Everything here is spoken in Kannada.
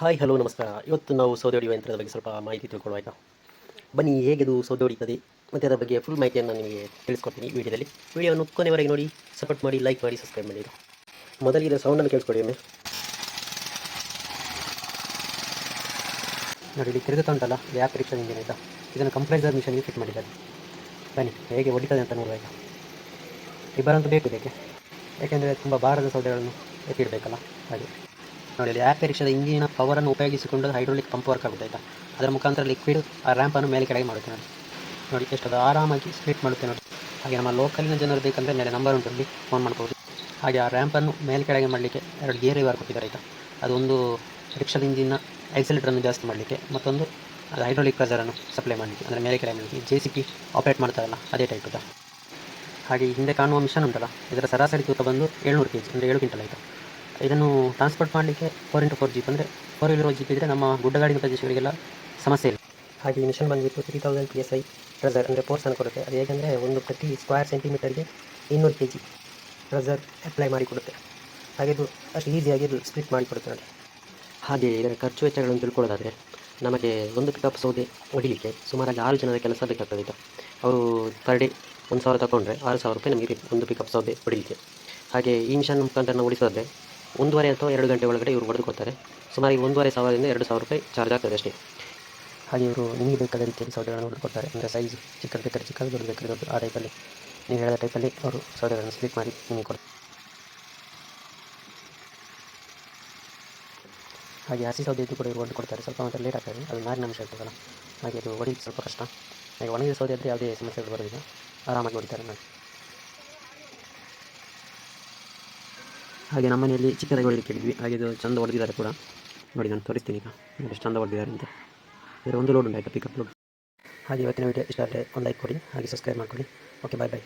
ಹಾಯ್ ಹಲೋ ನಮಸ್ಕಾರ. ಇವತ್ತು ನಾವು ಸೌದೆ ಹೊಡೆಯುವ ಯಂತ್ರದ ಬಗ್ಗೆ ಸ್ವಲ್ಪ ಮಾಹಿತಿ ತಿಳ್ಕೊಳ್ಳುವ ಆಯಿತಾ? ಬನ್ನಿ, ಹೇಗೆ ಅದು ಸೌದೆ ಹೊಡಿತದೆ? ಮತ್ತು ಅದರ ಬಗ್ಗೆ ಫುಲ್ ಮಾಹಿತಿಯನ್ನು ನಾನು ನಿಮಗೆ ತಿಳಿಸ್ಕೊಡ್ತೀನಿ ವೀಡಿಯೋದಲ್ಲಿ. ವೀಡಿಯೋವನ್ನು ಕೊನೆವರೆಗೆ ನೋಡಿ ಸಪೋರ್ಟ್ ಮಾಡಿ ಲೈಕ್ ಮಾಡಿ ಸಬ್ಸ್ಕ್ರೈಬ್ ಮಾಡಿ. ಮೊದಲಿಗೆ ಸೌಂಡನ್ನು ಕೇಳಿಸ್ಕೊಡಿ ಒಮ್ಮೆ. ನೋಡಿ, ಇಲ್ಲಿ ತಿರುಗುತ್ತಾ ಉಂಟಲ್ಲ ಯಾಕೆ ರಿಕ್ಷನ್ ಇಂಜಿನ್ ಆಯಿತಾ ಇದನ್ನು ಕಂಪ್ರೈಸರ್ ಮಿಷನ್ಗೆ ಫಿಟ್ ಮಾಡಿದ್ದಾರೆ. ಬನ್ನಿ, ಹೇಗೆ ಹೊಡಿತದೆ ಅಂತ ನೋಡುವ ಆಯಿತಾ? ಇಬ್ಬರಂತೂ ಬೇಕು ಇದಕ್ಕೆ. ಯಾಕೆಂದರೆ ತುಂಬ ಭಾರದ ಸೌದೆಗಳನ್ನು ಎತ್ತಿಡಬೇಕಲ್ಲ, ಹಾಗೆ. ನೋಡಿ ಆ್ಯಪ್ ರಿಕ್ಷಾದ ಇಂಜಿನ ಪವರನ್ನು ಉಪಯೋಗಿಸಿಕೊಂಡು ಹೈಡ್ರೋಲಿಕ್ ಪಂಪ್ ವರ್ಕ್ ಆಗುತ್ತೆ ಆಯಿತಾ? ಅದರ ಮುಖಾಂತರ ಲಿಕ್ವಿಡ್ ಆ ರ್ಯಾಂಪನ್ನು ಮೇಲೆ ಕೆಳಗೆ ಮಾಡುತ್ತೆ ನೋಡಿ. ನೋಡಿ ಎಷ್ಟು ಅದು ಆರಾಮಾಗಿ ಸ್ಪ್ಲಿಟ್ ಮಾಡುತ್ತೆ ನೋಡಿ. ಹಾಗೆ ನಮ್ಮ ಲೋಕಲಿನ ಜನರು ಬೇಕಂದರೆ ಮೇಲೆ ನಂಬರ್ ಉಂಟು ಅಲ್ಲಿ ಫೋನ್ ಮಾಡ್ಬೋದು. ಹಾಗೆ ಆ ರ್ಯಾಂಪನ್ನು ಮೇಲೆ ಕೆಳಗೆ ಮಾಡಲಿಕ್ಕೆ ಎರಡು ಗೇರ್ ರಿವರ್ ಕೊಟ್ಟಿದ್ದಾರೆ ಆಯಿತಾ? ಅದೊಂದು ರಿಕ್ಷಾದ ಇಂಜಿನ ಎಕ್ಸಲೇಟರನ್ನು ಜಾಸ್ತಿ ಮಾಡಲಿಕ್ಕೆ, ಮತ್ತೊಂದು ಅದು ಹೈಡ್ರೋಲಿಕ್ ಪ್ರೆಸರನ್ನು ಸಪ್ಲೈ ಮಾಡಲಿಕ್ಕೆ, ಅಂದರೆ ಮೇಲೆ ಕೆಳಗೆ ಮಾಡಲಿಕ್ಕೆ. ಜೆ ಸಿ ಪಿ ಆಪ್ರೇಟ್ ಮಾಡ್ತಾರಲ್ಲ, ಅದೇ ಟೈಪ್ ಹಾಗೆ ಹಿಂದೆ ಕಾಣುವ ಮಿಷನ್ ಉಂಟಲ್ಲ? ಇದರ ಸರಾಸರಿ ತೂಕ ಬಂದು ಏಳ್ನೂರು ಕೆ ಜಿ ಅಂದರೆ ಏಳು ಕ್ವಿಂಟಲ್ ಆಯಿತು? ಇದನ್ನು ಟ್ರಾನ್ಸ್ಪೋರ್ಟ್ ಮಾಡಲಿಕ್ಕೆ ಫೋರ್ ಇಂಟು ಫೋರ್ ಜೀಪ್ ಅಂದರೆ ಫೋರ್ ವೀಲರ್ ಜೀಪ್ ಇದ್ದರೆ ನಮ್ಮ ಗುಡ್ಡಗಾಡಿನ ಪ್ರದೇಶಗಳಿಗೆಲ್ಲ ಸಮಸ್ಯೆ ಇಲ್ಲ. ಹಾಗೆ ಈ ಮಿಷನ್ ಬಂದುಬಿಟ್ಟು three thousand P S I ರಜರ್ ಅಂದರೆ ಫೋರ್ಸನ್ನು ಕೊಡುತ್ತೆ. ಅದು ಹೇಗೆಂದರೆ ಒಂದು ಪ್ರತಿ ಸ್ಕ್ವೇರ್ ಸೆಂಟಿಮೀಟರ್ಗೆ ಇನ್ನೂರು ಕೆ ಜಿ ರಜರ್ ಅಪ್ಲೈ ಮಾಡಿಕೊಡುತ್ತೆ ಹಾಗೆ ಇದು ಅಷ್ಟು ಈಸಿಯಾಗಿ ಇದು ಸ್ಪ್ಲಿಟ್ ಮಾಡಿಕೊಡುತ್ತೆ ನೋಡಿ. ಹಾಗೆ ಇದರ ಖರ್ಚು ವೆಚ್ಚಗಳನ್ನು ತಿಳ್ಕೊಳ್ಳೋದಾದರೆ ನಮಗೆ ಒಂದು ಪಿಕಪ್ ಸೌದೆ ಹೊಡಿಲಿಕ್ಕೆ ಸುಮಾರಾಗಿ ಆರು ಜನದ ಕೆಲಸ ಬೇಕಾಗ್ತದೆ ಈಗ. ಅವರು ಪರ್ ಡೇ ಒಂದು ಸಾವಿರ ತಗೊಂಡ್ರೆ ಆರು ಸಾವಿರ ರೂಪಾಯಿ ನಮಗೆ ಒಂದು ಪಿಕಪ್ ಸೌದೆ ಹೊಡಿಲಿಕ್ಕೆ. ಹಾಗೆ ಈ ಮಿಷನ್ ಮುಖಾಂತರ ಉಳಿಸೋದ್ರೆ ಒಂದೂವರೆ ಅಥವಾ ಎರಡು ಗಂಟೆ ಒಳಗಡೆ ಇವರು ಹೊಡೆದು ಕೊಡ್ತಾರೆ ಸುಮಾರು ಒಂದೂವರೆ ಸಾವಿರದಿಂದ ಎರಡು ಸಾವಿರ ರೂಪಾಯಿ ಚಾರ್ಜ್ ಆಗ್ತದೆ ಅಷ್ಟೇ. ಹಾಗೆ ಇವರು ನಿಮಗೆ ಬೇಕಾದ ಸೌದೆಗಳನ್ನು ಹೊಡೆದು ಕೊಡ್ತಾರೆ ಅಂದರೆ ಸೈಜ್ ಚಿಕ್ಕದು ಬೇಕಾದ್ರೆ ಚಿಕ್ಕದು ದೊಡ್ಡ ಬೇಕಾದ್ರೆ ದೊಡ್ಡ ಆ ಟೈಪಲ್ಲಿ ನೀವು ಹೇಳಿದ ಟೈಪಲ್ಲಿ ಅವರು ಸೌದೆಗಳನ್ನು ಸ್ಲಿಪ್ ಮಾಡಿ ನಿಮಗೆ ಕೊಡ್ತಾರೆ. ಹಾಗೆ ಹಸಿ ಸೌದೆ ಇದ್ದು ಕೂಡ ಇವರು ಹೊಡೆದು ಕೊಡ್ತಾರೆ ಸ್ವಲ್ಪ ಮಾತ್ರ ಲೇಟ್ ಆಗ್ತದೆ ಅದು ನಾರಿನ ಅಂಶ ಇರ್ತದಲ್ಲ. ಹಾಗೆ ಅದು ಹೊಡಿಲಿಕ್ಕೆ ಸ್ವಲ್ಪ ಕಷ್ಟ. ಹಾಗೆ ಒಣಗಿದ ಸೌದೆ ಆದರೆ ಯಾವುದೇ ಸಮಸ್ಯೆಗಳು ಬರೋದಿಲ್ಲ. ಆರಾಮಾಗಿ ಹೊಡಿತಾರೆ. ನೋಡಿ ಹಾಗೆ ನಮ್ಮ ಮನೆಯಲ್ಲಿ ಚಿಕ್ಕದಾಗಿ ಹೊಡಿಲಿಕ್ಕೆ ಕೇಳಿದ್ವಿ ಹಾಗೆ ಇದು ಚಂದ ಹೊಡೆದಿದ್ದಾರೆ ಕೂಡ. ನೋಡಿ, ನಾನು ತೋರಿಸ್ತೀನಿ ಈಗ. ನೋಡಿ, ಎಷ್ಟು ಚಂದ ಹೊಡೆದಿದ್ದಾರೆ ಅಂತ ಇದರ ಒಂದು ಲೋಡ್ ಉಂಟಾಯ್ತು ಪಿಕಪ್ ಲೋಡ್ ಹಾಗೆ ಇವತ್ತಿನ ವೀಡಿಯೋ ಇಷ್ಟ ಆದರೆ ಒಂದು ಲೈಕ್ ಕೊಡಿ, ಹಾಗೆ ಸಬ್ಸ್ಕ್ರೈಬ್ ಮಾಡ್ಕೊಳ್ಳಿ ಓಕೆ ಬಾಯ್ ಬಾಯ್